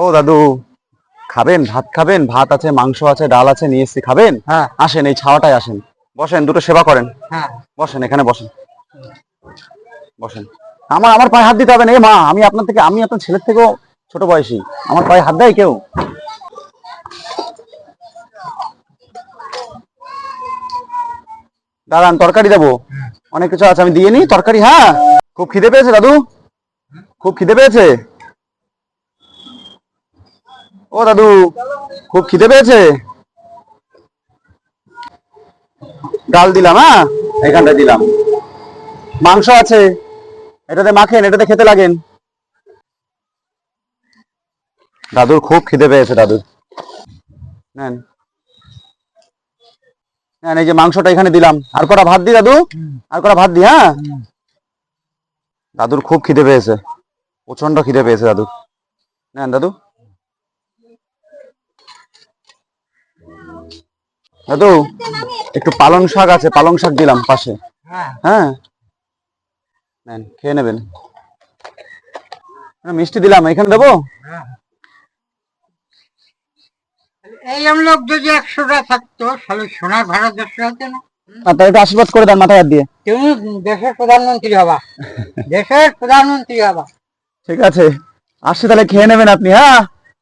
ও দাদু খাবেন? ভাত খাবেন? ভাত আছে মাংস আছে ডাল আছে নিয়ে এসছি খাবেন? হ্যাঁ। আসেন এই ছাওয়াটায় আসেন। বসেন দুটো সেবা করেন। হ্যাঁ। বসেন এখানে বসেন। বসেন। আমার আমার পায়ে হাত দিতে হবে না। এ মা আমি আপনার থেকে আমি আপনার ছেলের থেকেও ছোট বয়সী। আমার পায়ে হাত দেয় কেউ? দাঁড়ান তরকারি দেবো। অনেক কিছু আছে আমি দিয়ে নি তরকারি হ্যাঁ? খুব খিদে পেয়েছে দাদু? খুব খিদে পেয়েছে? ও দাদু খুব খিদে পেয়েছে? ডাল দিলাম হ্যাঁ? এখানটা দিলাম। মাংস আছে। এটাতে মাখেন এটাতে খেতে লাগেন। দাদুর খুব খিদে পেয়েছে দাদুর নেন। নেন এই যে মাংসটা এখানে দিলাম। আর কটা ভাত দি দাদু? আর কটা ভাত দি হ্যাঁ? দাদুর খুব খিদে পেয়েছে। প্রচণ্ড খিদে পেয়েছে দাদু। নেন দাদু। দাদু একটু পালং শাক আছে পালং শাক দিলাম পাশে। হ্যাঁ। হ্যাঁ? নেন খেয়ে নেবেন। মিষ্টি দিলাম এখানে দেবো? এই লোক যদি একশোটা থাকতো তাহলে সোনার ভাড়া দশটা হতো না। আর একটু আশীর্বাদ করে দেন মাথায় হাত দিয়ে। তুমি দেশের প্রধানমন্ত্রী হবা। দেশের প্রধানমন্ত্রী হবা। ঠিক আছে। আসছি তাহলে খেয়ে নেবেন আপনি হ্যাঁ?